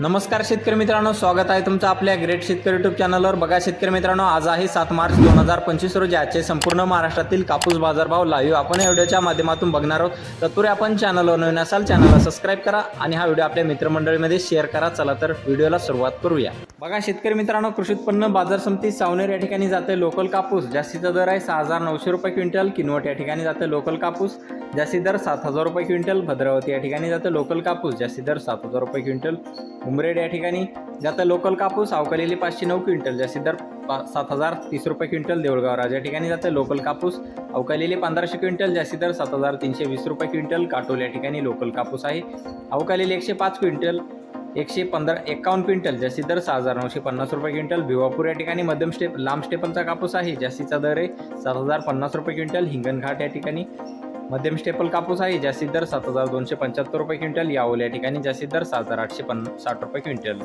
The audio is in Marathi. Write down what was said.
नमस्कार शेतकरी मित्रांनो स्वागत आहे तुमचं आपल्या ग्रेट शेतकरी युट्यूब चॅनलवर बघा शेतकरी मित्रांनो आज आहे सात मार्च दोन हजार पंचवीस रोजी. आजचे संपूर्ण महाराष्ट्रातील कापूस बाजारभाव लाईव्ह आपण या व्हिडिओच्या माध्यमातून बघणार आहोत. तत्पूर्वी आपण चॅनलवर नवीन असाल चॅनलला सबस्क्राईब करा आणि हा व्हिडिओ आपल्या मित्रमंडळीमध्ये शेअर करा. चला तर व्हिडिओला सुरुवात करूया. बघा शेतकरी मित्रांनो कृषी उत्पन्न बाजार समिती सावनेर या ठिकाणी जाते लोकल कापूस. जास्तीचा दर आहे सहा हजार नऊशे रुपये क्विंटल. किनवट या ठिकाणी जाते लोकल कापूस. जास्ती दर सात हजार रुपये क्विंटल. भद्रावती या ठिकाणी जातं लोकल कापूस. जास्ती दर सात हजार रुपये क्विंटल. उमरेड या ठिकाणी जातं लोकल कापूस अवकालेली पाचशे नऊ क्विंटल जास्ती दर पा सात हजार तीस रुपये क्विंटल देऊळगाव राजा या ठिकाणी जातं लोकल कापूस अवकालेली पंधराशे क्विंटल जास्ती दर सात हजार तीनशे वीस रुपये क्विंटल काटोल या ठिकाणी लोकल कापूस आहे. अवकालेली एकशे पाच क्विंटल एकशे पंधरा एकावन्न क्विंटल जास्तीत दर सहा हजार नऊशे पन्नास रुपये क्विंटल भिवापूर या ठिकाणी मध्यम स्टेप लांब स्टेपलचा कापूस आहे जास्तीचा दर आहे सात हजार पन्नास रुपये क्विंटल हिंगणघाट या ठिकाणी मध्यम स्टेपल कापूस आहे जास्तीत दर सात हजार दोनशे पंच्याहत्तर रुपये क्विंटल. या ओल्या ठिकाणी जास्तीत दर सात हजार आठशे पन्नास साठ रुपये क्विंटल.